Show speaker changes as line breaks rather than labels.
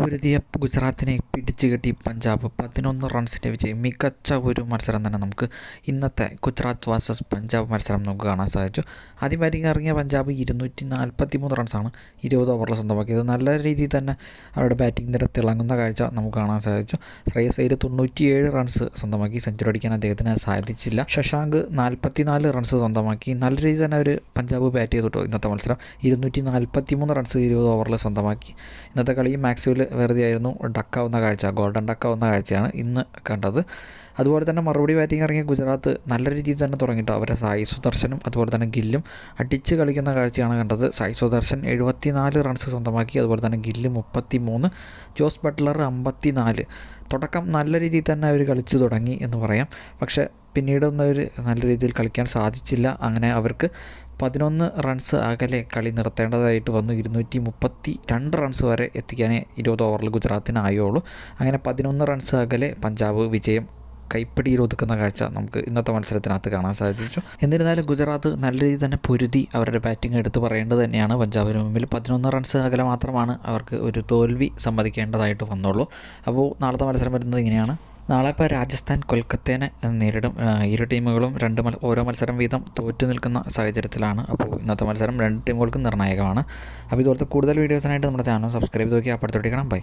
പരാപുരതിയെ ഗുജറാത്തിനെ പിടിച്ചു കെട്ടി പഞ്ചാബ് പതിനൊന്ന് റൺസിന്റെ വിജയം. മികച്ച ഒരു മത്സരം തന്നെ നമുക്ക് ഇന്നത്തെ ഗുജറാത്ത് വാസസ് പഞ്ചാബ് മത്സരം നമുക്ക് കാണാൻ സാധിച്ചു. ആദ്യം ബാറ്റിംഗ് ഇറങ്ങിയ പഞ്ചാബ് ഇരുന്നൂറ്റി നാൽപ്പത്തി മൂന്ന് റൺസാണ് ഇരുപത് ഓവറിൽ സ്വന്തമാക്കിയത്. നല്ല രീതിയിൽ തന്നെ അവരുടെ ബാറ്റിംഗ് നിര തിളങ്ങുന്ന കാഴ്ച നമുക്ക് കാണാൻ സാധിച്ചു. ശ്രേയസ് അയ്യർ തൊണ്ണൂറ്റിയേഴ് റൺസ് സ്വന്തമാക്കി. സെഞ്ചുറി അടിക്കാൻ അദ്ദേഹത്തിന് സാധിച്ചില്ല. ശശാങ്ക് നാൽപ്പത്തിനാല് റൺസ് സ്വന്തമാക്കി. നല്ല രീതിയിൽ തന്നെ അവർ പഞ്ചാബ് ബാറ്റ് ചെയ്തിട്ടു ഇന്നത്തെ മത്സരം. ഇരുന്നൂറ്റി നാൽപ്പത്തി മൂന്ന് റൺസ് ഇരുപത് ഓവറിൽ സ്വന്തമാക്കി. ഇന്നത്തെ കളി മാക്സ്വൽ വെറുതെ ആയിരുന്നു ഡക്കാവുന്ന കാഴ്ച ഗോൾഡൻ ഡക്കാവുന്ന കാഴ്ചയാണ് ഇന്ന് കണ്ടത്. അതുപോലെ തന്നെ മറുപടി ബാറ്റിംഗ് ഇറങ്ങിയ ഗുജറാത്ത് നല്ല രീതിയിൽ തന്നെ തുടങ്ങിയിട്ടോ. അവരെ സായി സുദർശനും അതുപോലെ തന്നെ ഗില്ലും അടിച്ച് കളിക്കുന്ന കാഴ്ചയാണ് കണ്ടത്. സായി സുദർശൻ എഴുപത്തിനാല് റൺസ് സ്വന്തമാക്കി അതുപോലെ തന്നെ ഗില്ല് മുപ്പത്തി മൂന്ന് ജോസ് ബട്ട്ലർ അമ്പത്തി നാല് തുടക്കം നല്ല രീതിയിൽ തന്നെ അവർ കളിച്ചു തുടങ്ങി എന്ന് പറയാം. പക്ഷേ പിന്നീടൊന്നും അവർ നല്ല രീതിയിൽ കളിക്കാൻ സാധിച്ചില്ല. അങ്ങനെ അവർക്ക് പതിനൊന്ന് റൺസ് അകലെ കളി നിർത്തേണ്ടതായിട്ട് വന്നു. ഇരുന്നൂറ്റി മുപ്പത്തി രണ്ട് റൺസ് വരെ എത്തിക്കാനേ ഇരുപത് ഓവറിൽ ഗുജറാത്തിനായുള്ളൂ. അങ്ങനെ പതിനൊന്ന് റൺസ് അകലെ പഞ്ചാബ് വിജയം കൈപ്പിടിയിൽ ഒതുക്കുന്ന കാഴ്ച നമുക്ക് ഇന്നത്തെ മത്സരത്തിനകത്ത് കാണാൻ സാധിച്ചു. എന്നിരുന്നാലും ഗുജറാത്ത് നല്ല രീതിയിൽ തന്നെ പൊരുതി അവരുടെ ബാറ്റിംഗ് എടുത്ത് പറയേണ്ടത് തന്നെയാണ്. പഞ്ചാബിന് മുമ്പിൽ പതിനൊന്ന് റൺസ് അകലെ മാത്രമാണ് അവർക്ക് ഒരു തോൽവി സമ്മതിക്കേണ്ടതായിട്ട് വന്നുള്ളൂ. അപ്പോൾ നാളത്തെ മത്സരം വരുന്നത് ഇങ്ങനെയാണ്. നാളെ ഇപ്പോൾ രാജസ്ഥാൻ കൊൽക്കത്തേനെ നേരിടും. ഇരു ടീമുകളും രണ്ട് ഓരോ മത്സരം വീതം തോറ്റു നിൽക്കുന്ന സാഹചര്യത്തിലാണ്. അപ്പോൾ ഇന്നത്തെ മത്സരം രണ്ട് ടീമുകൾക്കും നിർണായകമാണ്. അപ്പോൾ ഇതുപോലത്തെ കൂടുതൽ വീഡിയോസിനായിട്ട് നമ്മുടെ ചാനൽ സബ്സ്ക്രൈബ് നോക്കി അപ്പുറത്തോട്ടിക്കണം ബൈ.